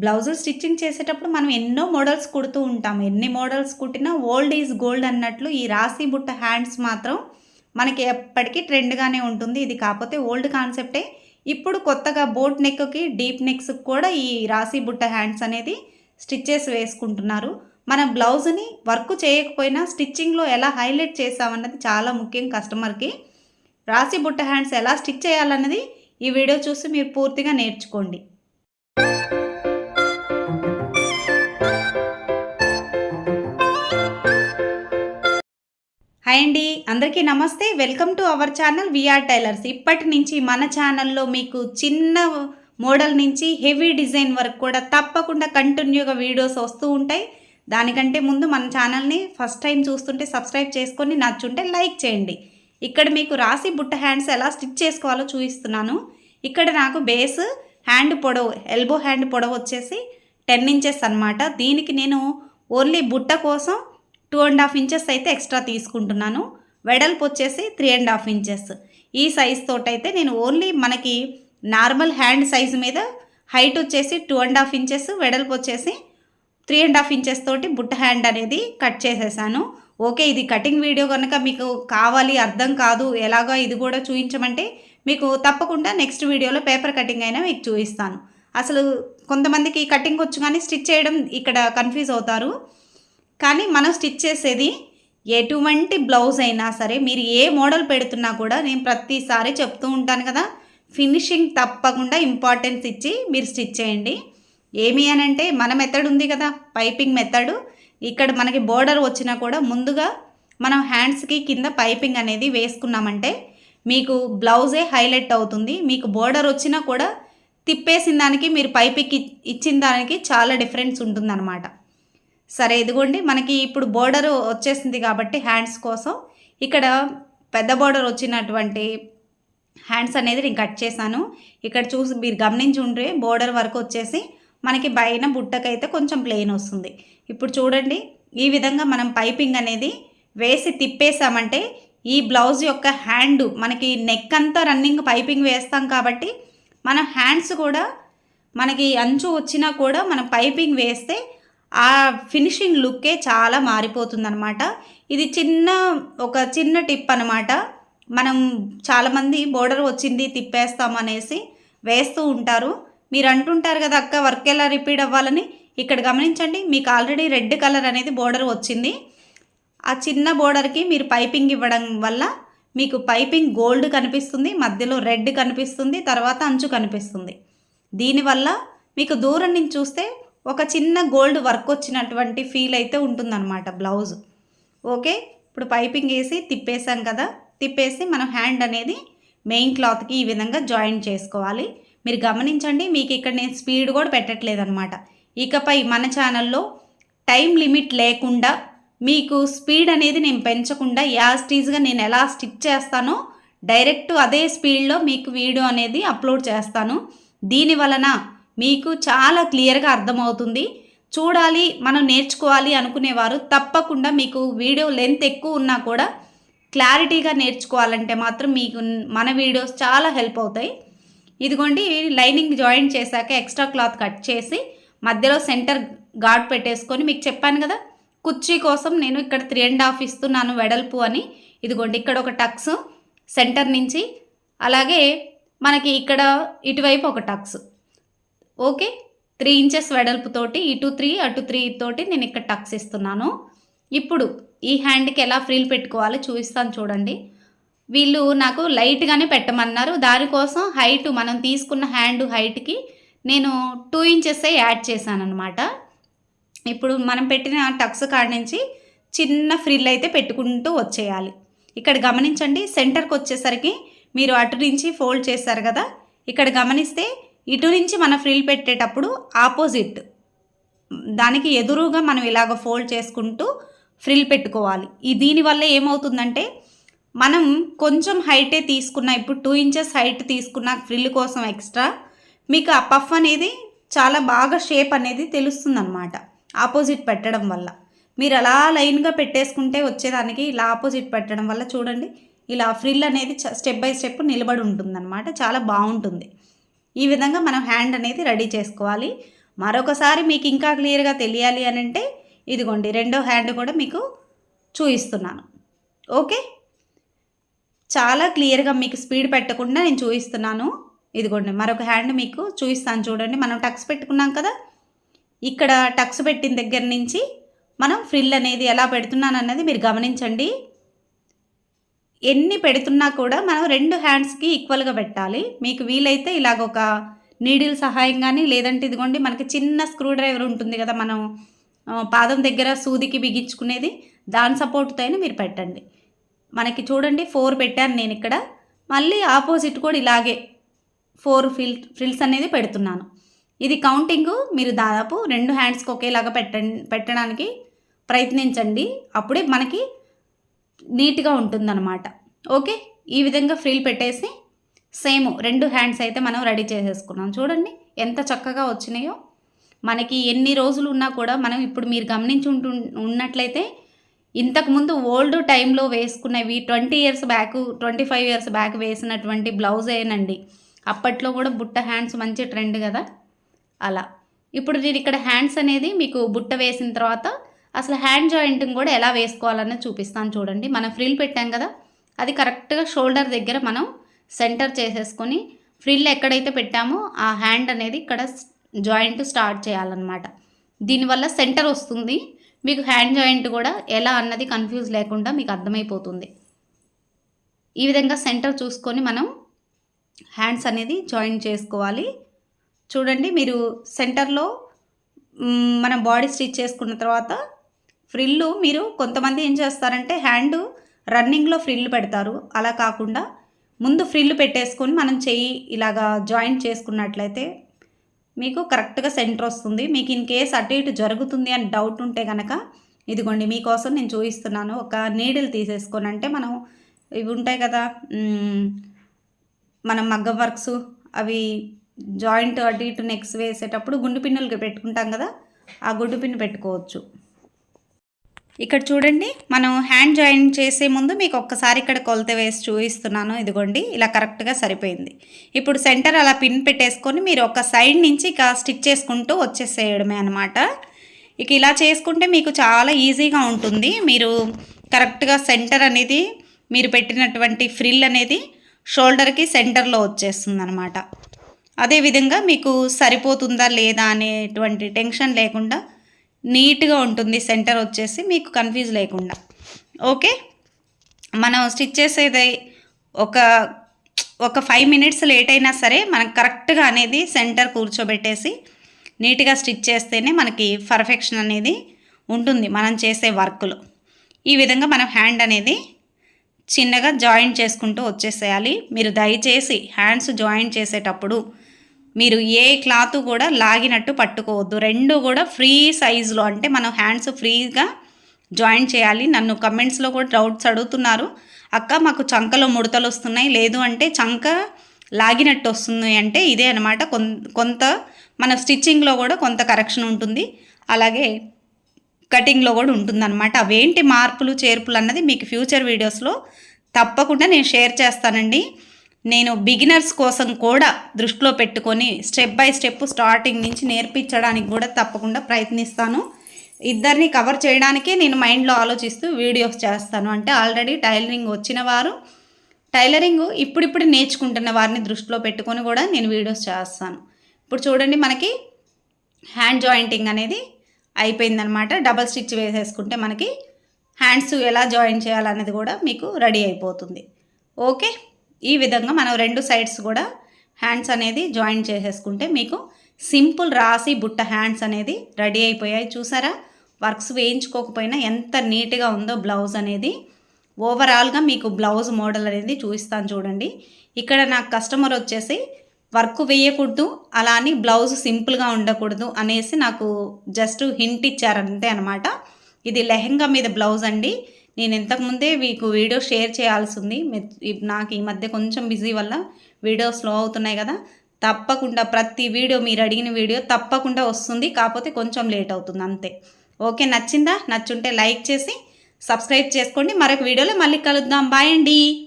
బ్లౌజులు స్టిచ్చింగ్ చేసేటప్పుడు మనం ఎన్నో మోడల్స్ కుడుతూ ఉంటాం. ఎన్ని మోడల్స్ కుట్టినా ఓల్డ్ ఈజ్ గోల్డ్ అన్నట్లు ఈ రాసి బుట్ట హ్యాండ్స్ మాత్రం మనకి ఎప్పటికీ ట్రెండ్గానే ఉంటుంది. ఇది కాకపోతే ఓల్డ్ కాన్సెప్టే. ఇప్పుడు కొత్తగా బోట్ నెక్కి డీప్ నెక్స్కి కూడా ఈ రాసి బుట్ట హ్యాండ్స్ అనేది స్టిచ్చెస్ వేసుకుంటున్నారు. మన బ్లౌజ్ని వర్క్ చేయకపోయినా స్టిచ్చింగ్లో ఎలా హైలైట్ చేసామన్నది చాలా ముఖ్యం కస్టమర్కి. రాసి బుట్ట హ్యాండ్స్ ఎలా స్టిచ్ చేయాలన్నది ఈ వీడియో చూసి మీరు పూర్తిగా నేర్చుకోండి. హాయ్ అండి. అందరికీ నమస్తే. Welcome to our channel VR tailors. ఇప్పటి నుంచి మన ఛానల్లో మీకు చిన్న మోడల్ నుంచి హెవీ డిజైన్ వరకు కూడా తప్పకుండా కంటిన్యూగా వీడియోస్ వస్తూ ఉంటాయి. దానికంటే ముందు మన ఛానల్ని ఫస్ట్ టైం చూస్తుంటే సబ్స్క్రైబ్ చేసుకొని నచ్చుంటే లైక్ చేయండి. ఇక్కడ మీకు రాసి బుట్ట హ్యాండ్స్ ఎలా స్టిచ్ చేసుకోవాలో చూపిస్తున్నాను. ఇక్కడ నాకు బేస్ హ్యాండ్ పొడవు ఎల్బో హ్యాండ్ పొడవు వచ్చేసి టెన్ ఇంచెస్ అనమాట దీనికి నేను ఓన్లీ బుట్ట కోసం టూ అండ్ హాఫ్ ఇంచెస్ అయితే ఎక్స్ట్రా తీసుకుంటున్నాను. వెడల్పు వచ్చేసి త్రీ అండ్ హాఫ్ ఇంచెస్ ఈ సైజ్ తోటైతే నేను ఓన్లీ మనకి నార్మల్ హ్యాండ్ సైజు మీద హైట్ వచ్చేసి టూ అండ్ హాఫ్ ఇంచెస్ వెడల్పు వచ్చేసి త్రీ అండ్ హాఫ్ ఇంచెస్ తోటి బుట్ట హ్యాండ్ అనేది కట్ చేసేసాను. ఓకే ఇది కటింగ్ వీడియో కనుక మీకు కావాలి అర్థం కాదు ఎలాగో ఇది కూడా చూపించమంటే మీకు తప్పకుండా నెక్స్ట్ వీడియోలో పేపర్ కటింగ్ అయినా మీకు చూపిస్తాను. అసలు కొంతమందికి కటింగ్ వచ్చు కానీ స్టిచ్ చేయడం ఇక్కడ కన్ఫ్యూజ్ అవుతారు. కానీ మనం స్టిచ్ చేసేది ఎటువంటి బ్లౌజ్ అయినా సరే మీరు ఏ మోడల్ పెడుతున్నా కూడా నేను ప్రతిసారి చెప్తూ ఉంటాను కదా ఫినిషింగ్ తప్పకుండా ఇంపార్టెన్స్ ఇచ్చి మీరు స్టిచ్ చేయండి. ఏమి అని అంటే మన మెథడ్ ఉంది కదా పైపింగ్ మెథడ్. ఇక్కడ మనకి బోర్డర్ వచ్చినా కూడా ముందుగా మనం హ్యాండ్స్కి కింద పైపింగ్ అనేది వేసుకున్నామంటే మీకు బ్లౌజే హైలైట్ అవుతుంది. మీకు బోర్డర్ వచ్చినా కూడా తిప్పేసిన దానికి మీరు పైపింగ్ ఇచ్చిన దానికి చాలా డిఫరెన్స్ ఉంటుందన్నమాట. సరే ఇదిగోండి మనకి ఇప్పుడు బోర్డర్ వచ్చేసింది కాబట్టి హ్యాండ్స్ కోసం ఇక్కడ పెద్ద బోర్డర్ వచ్చినటువంటి హ్యాండ్స్ అనేది నేను కట్ చేశాను. ఇక్కడ చూసి మీరు గమనించి ఉంటే బోర్డర్ వరకు వచ్చేసి మనకి పైన బుట్టకైతే కొంచెం ప్లెయిన్ వస్తుంది. ఇప్పుడు చూడండి ఈ విధంగా మనం పైపింగ్ అనేది వేసి తిప్పేసామంటే ఈ బ్లౌజ్ యొక్క హ్యాండ్ మనకి నెక్ అంతా రన్నింగ్ పైపింగ్ వేస్తాం కాబట్టి మన హ్యాండ్స్ కూడా మనకి అంచు వచ్చినా కూడా మనం పైపింగ్ వేస్తే ఆ ఫినిషింగ్ లుక్కే చాలా మారిపోతుందనమాట ఇది చిన్న ఒక చిన్న టిప్ అనమాట మనం చాలామంది బోర్డర్ వచ్చింది తిప్పేస్తాం అనేసి వేస్తూ ఉంటారు. మీరు అంటుంటారు కదా అక్క వర్క్ ఎలా రిపీట్ అవ్వాలని? ఇక్కడ గమనించండి మీకు ఆల్రెడీ రెడ్ కలర్ అనేది బోర్డర్ వచ్చింది. ఆ చిన్న బోర్డర్కి మీరు పైపింగ్ ఇవ్వడం వల్ల మీకు పైపింగ్ గోల్డ్ కనిపిస్తుంది మధ్యలో రెడ్ కనిపిస్తుంది తర్వాత అంచు కనిపిస్తుంది. దీనివల్ల మీకు దూరం నుంచి చూస్తే ఒక చిన్న గోల్డ్ వర్క్ వచ్చినటువంటి ఫీల్ అయితే ఉంటుందన్నమాట బ్లౌజ్. ఓకే? ఇప్పుడు పైపింగ్ వేసి తిప్పేసాం కదా? తిప్పేసి మనం హ్యాండ్ అనేది మెయిన్ క్లాత్కి ఈ విధంగా జాయిన్ చేసుకోవాలి. మీరు గమనించండి మీకు ఇక్కడ నేను స్పీడ్ కూడా పెట్టట్లేదు అనమాట ఇకపై మన ఛానల్లో టైం లిమిట్ లేకుండా మీకు స్పీడ్ అనేది నేను పెంచకుండా యాస్టీజ్గా నేను ఎలా స్టిచ్ చేస్తానో డైరెక్ట్ అదే స్పీడ్లో మీకు వీడియో అనేది అప్లోడ్ చేస్తాను. దీని వలన మీకు చాలా క్లియర్గా అర్థమవుతుంది. చూడాలి మనం నేర్చుకోవాలి అనుకునేవారు తప్పకుండా మీకు వీడియో లెంత్ ఎక్కువ ఉన్నా కూడా క్లారిటీగా నేర్చుకోవాలంటే మాత్రం మీకు మన వీడియోస్ చాలా హెల్ప్ అవుతాయి. ఇదిగోండి లైనింగ్ జాయిన్ చేశాక ఎక్స్ట్రా క్లాత్ కట్ చేసి మధ్యలో సెంటర్ గాడ్ పెట్టేసుకొని మీకు చెప్పాను కదా కుర్చీ కోసం నేను ఇక్కడ త్రీ అండ్ హాఫ్ ఇస్తున్నాను వెడల్పు అని. ఇదిగోండి ఇక్కడ ఒక టక్స్ సెంటర్ నుంచి అలాగే మనకి ఇక్కడ ఇటువైపు ఒక టక్స్. ఓకే? త్రీ ఇంచెస్ వెడల్పుతోటి ఇటు త్రీ అటు త్రీ తోటి నేను ఇక్కడ టక్స్ ఇస్తున్నాను. ఇప్పుడు ఈ హ్యాండ్కి ఎలా ఫ్రీల్ పెట్టుకోవాలో చూపిస్తాను చూడండి. వీళ్ళు నాకు లైట్గానే పెట్టమన్నారు. దానికోసం హైట్ మనం తీసుకున్న హ్యాండ్ హైట్కి నేను టూ ఇంచెస్ యాడ్ చేశాను అనమాట ఇప్పుడు మనం పెట్టిన టక్స్ కాడ నుంచి చిన్న ఫ్రిల్ అయితే పెట్టుకుంటూ వచ్చేయాలి. ఇక్కడ గమనించండి సెంటర్కి వచ్చేసరికి మీరు అటు నుంచి ఫోల్డ్ చేశారు కదా? ఇక్కడ గమనిస్తే ఇటు నుంచి మన ఫ్రిల్ పెట్టేటప్పుడు ఆపోజిట్ దానికి ఎదురుగా మనం ఇలాగ ఫోల్డ్ చేసుకుంటూ ఫ్రిల్ పెట్టుకోవాలి. ఈ దీనివల్ల ఏమవుతుందంటే మనం కొంచెం హైటే తీసుకున్న ఇప్పుడు టూ ఇంచెస్ హైట్ తీసుకున్న ఫ్రిల్ కోసం ఎక్స్ట్రా మీకు ఆ పఫ్ అనేది చాలా బాగా షేప్ అనేది తెలుస్తుంది అనమాట ఆపోజిట్ పెట్టడం వల్ల. మీరు అలా లైన్గా పెట్టేసుకుంటే వచ్చేదానికి ఇలా ఆపోజిట్ పెట్టడం వల్ల చూడండి ఇలా ఫ్రిల్ అనేది స్టెప్ బై స్టెప్ నిలబడి ఉంటుందన్నమాట. చాలా బాగుంటుంది. ఈ విధంగా మనం హ్యాండ్ అనేది రెడీ చేసుకోవాలి. మరొకసారి మీకు ఇంకా క్లియర్గా తెలియాలి అని అంటే ఇదిగోండి రెండో హ్యాండ్ కూడా మీకు చూపిస్తున్నాను. ఓకే? చాలా క్లియర్గా మీకు స్పీడ్ పెట్టకుండా నేను చూపిస్తున్నాను. ఇదిగోండి మరొక హ్యాండ్ మీకు చూపిస్తాను చూడండి. మనం టక్స్ పెట్టుకున్నాం కదా? ఇక్కడ టక్స్ పెట్టిన దగ్గర నుంచి మనం ఫ్రిల్ అనేది ఎలా పెడుతున్నాను అన్నది మీరు గమనించండి. ఎన్ని పెడుతున్నా కూడా మనం రెండు హ్యాండ్స్కి ఈక్వల్గా పెట్టాలి. మీకు వీలైతే ఇలాగ ఒక నీడిల్ సహాయం కానీ లేదంటే ఇదిగోండి మనకి చిన్న స్క్రూ డ్రైవర్ ఉంటుంది కదా మనం పాదం దగ్గర సూదికి బిగించుకునేది దాని సపోర్ట్తో అయినా మీరు పెట్టండి. మనకి చూడండి ఫోర్ పెట్టాను నేను ఇక్కడ. మళ్ళీ ఆపోజిట్ కూడా ఇలాగే ఫోర్ ఫిల్ ఫ్రిల్స్ అనేది పెడుతున్నాను. ఇది కౌంటింగ్ మీరు దాదాపు రెండు హ్యాండ్స్కి ఒకేలాగా పెట్టండి పెట్టడానికి ప్రయత్నించండి. అప్పుడే మనకి నీట్గా ఉంటుందన్నమాట. ఓకే? ఈ విధంగా ఫ్రీల్ పెట్టేసి సేమ్ రెండు హ్యాండ్స్ అయితే మనం రెడీ చేసేసుకున్నాం. చూడండి ఎంత చక్కగా వచ్చినాయో. మనకి ఎన్ని రోజులు ఉన్నా కూడా మనం ఇప్పుడు మీరు గమనించి ఉంటు ఉన్నట్లయితే ఇంతకుముందు ఓల్డ్ టైంలో వేసుకునేవి twenty years back twenty five years back వేసినటువంటి బ్లౌజేనండి అప్పట్లో కూడా బుట్ట హ్యాండ్స్ మంచి ట్రెండ్ కదా. అలా. ఇప్పుడు నేను ఇక్కడ హ్యాండ్స్ అనేది మీకు బుట్ట వేసిన తర్వాత అసలు హ్యాండ్ జాయింటింగ్ కూడా ఎలా వేసుకోవాలన్నది చూపిస్తాను చూడండి. మనం ఫ్రిల్ పెట్టాం కదా అది కరెక్ట్గా షోల్డర్ దగ్గర మనం సెంటర్ చేసేసుకొని ఫ్రిల్ ఎక్కడైతే పెట్టామో ఆ హ్యాండ్ అనేది ఇక్కడ జాయింట్ స్టార్ట్ చేయాలన్నమాట. దీనివల్ల సెంటర్ వస్తుంది. మీకు హ్యాండ్ జాయింట్ కూడా ఎలా అన్నది కన్ఫ్యూజ్ లేకుండా మీకు అర్థమైపోతుంది. ఈ విధంగా సెంటర్ చూసుకొని మనం హ్యాండ్స్ అనేది జాయిన్ చేసుకోవాలి. చూడండి మీరు సెంటర్లో మనం బాడీ స్టిచ్ చేసుకున్న తర్వాత ఫ్రిల్లు మీరు కొంతమంది ఏం చేస్తారంటే హ్యాండ్ రన్నింగ్లో ఫ్రిల్ పెడతారు. అలా కాకుండా ముందు ఫ్రిల్ పెట్టేసుకొని మనం చెయ్యి ఇలాగా జాయింట్ చేసుకున్నట్లయితే మీకు కరెక్ట్గా సెంటర్ వస్తుంది. మీకు ఇన్ కేస్ అటు ఇటు జరుగుతుంది అని డౌట్ ఉంటే కనుక ఇదిగోండి మీకోసం నేను చూపిస్తున్నాను ఒక నీడిల్ తీసేసుకొని అంటే మనం ఇవి ఉంటాయి కదా మనం మగ్గం వర్క్స్ అవి జాయింట్ అటు ఇటు నెక్స్ వేసేటప్పుడు గుండు పిన్నులు పెట్టుకుంటాం కదా ఆ గుడ్డు పిన్ను పెట్టుకోవచ్చు. ఇక్కడ చూడండి మనం హ్యాండ్ జాయిన్ చేసే ముందు మీకు ఒక్కసారి ఇక్కడ కొలత వేసి చూపిస్తున్నాను. ఇదిగోండి ఇలా కరెక్ట్గా సరిపోయింది. ఇప్పుడు సెంటర్ అలా పిన్ పెట్టేసుకొని మీరు ఒక సైడ్ నుంచి ఇక స్టిచ్ చేసుకుంటూ వచ్చేసేయడమే అనమాట ఇక ఇలా చేసుకుంటే మీకు చాలా ఈజీగా ఉంటుంది. మీరు కరెక్ట్గా సెంటర్ అనేది మీరు పెట్టినటువంటి ఫ్రిల్ అనేది షోల్డర్కి సెంటర్లో వచ్చేస్తుంది అనమాట అదేవిధంగా మీకు సరిపోతుందా లేదా అనేటువంటి టెన్షన్ లేకుండా నీట్గా ఉంటుంది సెంటర్ వచ్చేసి మీకు కన్ఫ్యూజ్ లేకుండా. ఓకే? మనం స్టిచ్ చేసేది ఒక ఒక ఫైవ్ మినిట్స్ లేట్ అయినా సరే మనం కరెక్ట్గా అనేది సెంటర్ కూర్చోబెట్టేసి నీట్గా స్టిచ్ చేస్తేనే మనకి పర్ఫెక్షన్ అనేది ఉంటుంది మనం చేసే వర్క్లో. ఈ విధంగా మనం హ్యాండ్ అనేది చిన్నగా జాయింట్ చేసుకుంటూ వచ్చేసేయాలి. మీరు దయచేసి హ్యాండ్స్ జాయింట్ చేసేటప్పుడు మీరు ఏ క్లాత్ కూడా లాగినట్టు పట్టుకోవద్దు. రెండు కూడా ఫ్రీ సైజులో అంటే మనం హ్యాండ్స్ ఫ్రీగా జాయిన్ చేయాలి. నన్ను కమెంట్స్లో కూడా డౌట్స్ అడుగుతున్నారు. అక్క మాకు చంకలో ముడతలు వస్తున్నాయి. లేదు అంటే చంక లాగినట్టు వస్తుంది అంటే ఇదే అనమాట కొంత మన స్టిచ్చింగ్లో కూడా కొంత కరెక్షన్ ఉంటుంది. అలాగే కటింగ్లో కూడా ఉంటుందన్నమాట. అవేంటి మార్పులు చేర్పులు అన్నది మీకు ఫ్యూచర్ వీడియోస్లో తప్పకుండా నేను షేర్ చేస్తానండి. నేను బిగినర్స్ కోసం కూడా దృష్టిలో పెట్టుకొని స్టెప్ బై స్టెప్ స్టార్టింగ్ నుంచి నేర్పించడానికి కూడా తప్పకుండా ప్రయత్నిస్తాను. ఇద్దరిని కవర్ చేయడానికే నేను మైండ్లో ఆలోచిస్తూ వీడియోస్ చేస్తాను. అంటే ఆల్రెడీ టైలరింగ్ వచ్చిన వారు టైలరింగ్ ఇప్పుడిప్పుడు నేర్చుకుంటున్న వారిని దృష్టిలో పెట్టుకొని కూడా నేను వీడియోస్ చేస్తాను. ఇప్పుడు చూడండి మనకి హ్యాండ్ జాయింటింగ్ అనేది అయిపోయిందనమాట డబల్ స్టిచ్ వేసేసుకుంటే మనకి హ్యాండ్స్ ఎలా జాయిన్ చేయాలనేది కూడా మీకు రెడీ అయిపోతుంది. ఓకే? ఈ విధంగా మనం రెండు సైడ్స్ కూడా హ్యాండ్స్ అనేది జాయిన్ చేసేసుకుంటే మీకు సింపుల్ రాసి బుట్ట హ్యాండ్స్ అనేది రెడీ అయిపోయాయి. చూసారా? వర్క్స్ వేయించుకోకపోయినా ఎంత నీట్గా ఉందో బ్లౌజ్ అనేది. ఓవరాల్గా మీకు బ్లౌజ్ మోడల్ అనేది చూపిస్తాను చూడండి. ఇక్కడ నాకు కస్టమర్ వచ్చేసి వర్క్ వేయకూడదు అలా అని బ్లౌజ్ సింపుల్గా ఉండకూడదు అనేసి నాకు జస్ట్ హింట్ ఇచ్చారంతే అనమాట ఇది లెహెంగా మీద బ్లౌజ్ అండి. నేను ఇంతకుముందే మీకు వీడియో షేర్ చేయాల్సి ఉంది నాకు ఈ మధ్య కొంచెం బిజీ వల్ల వీడియో స్లో అవుతున్నాయి కదా. తప్పకుండా ప్రతి వీడియో మీరు అడిగిన వీడియో తప్పకుండా వస్తుంది. కాకపోతే కొంచెం లేట్ అవుతుంది అంతే. ఓకే నచ్చిందా? నచ్చుంటే లైక్ చేసి సబ్స్క్రైబ్ చేసుకోండి. మరొక వీడియోలో మళ్ళీ కలుద్దాం. బాయ్ అండి.